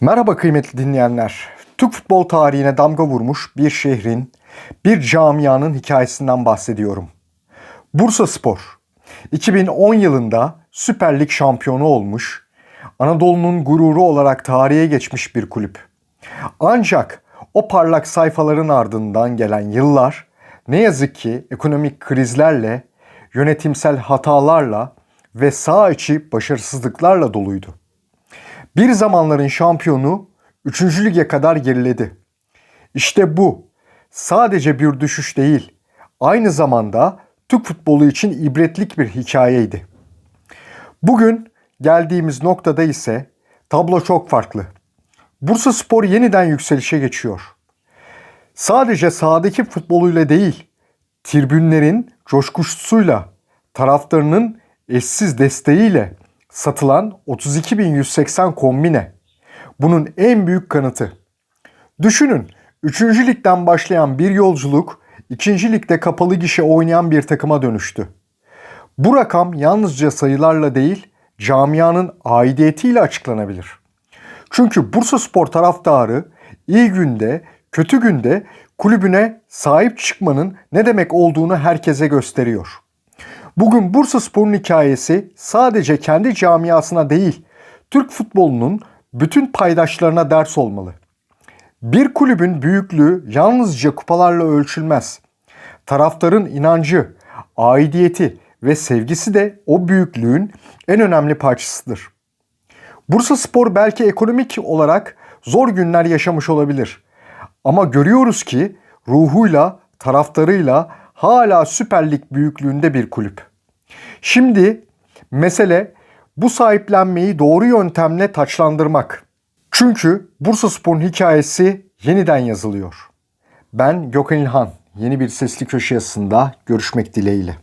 Merhaba kıymetli dinleyenler. Türk futbol tarihine damga vurmuş bir şehrin, bir camianın hikayesinden bahsediyorum. Bursa Spor. 2010 yılında Süper Lig şampiyonu olmuş, Anadolu'nun gururu olarak tarihe geçmiş bir kulüp. Ancak o parlak sayfaların ardından gelen yıllar ne yazık ki ekonomik krizlerle, yönetimsel hatalarla ve sağ içi başarısızlıklarla doluydu. Bir zamanların şampiyonu 3. lige kadar geriledi. İşte bu sadece bir düşüş değil, aynı zamanda Türk futbolu için ibretlik bir hikayeydi. Bugün geldiğimiz noktada ise tablo çok farklı. Bursa Spor yeniden yükselişe geçiyor. Sadece sahadaki futboluyla değil, tribünlerin coşkusuyla, taraftarının eşsiz desteğiyle satılan 32.180 kombine. Bunun en büyük kanıtı. Düşünün 3. ligden başlayan bir yolculuk 2. ligde kapalı gişe oynayan bir takıma dönüştü. Bu rakam yalnızca sayılarla değil camianın aidiyetiyle açıklanabilir. Çünkü Bursa Spor taraftarı iyi günde, kötü günde kulübüne sahip çıkmanın ne demek olduğunu herkese gösteriyor. Bugün Bursa Spor'un hikayesi sadece kendi camiasına değil, Türk futbolunun bütün paydaşlarına ders olmalı. Bir kulübün büyüklüğü yalnızca kupalarla ölçülmez. Taraftarın inancı, aidiyeti ve sevgisi de o büyüklüğün en önemli parçasıdır. Bursa Spor belki ekonomik olarak zor günler yaşamış olabilir. Ama görüyoruz ki ruhuyla, taraftarıyla hala Süper Lig büyüklüğünde bir kulüp. Şimdi mesele bu sahiplenmeyi doğru yöntemle taçlandırmak. Çünkü Bursa Spor'un hikayesi yeniden yazılıyor. Ben Gökhan İlhan. Yeni bir sesli köşe yazısında görüşmek dileğiyle.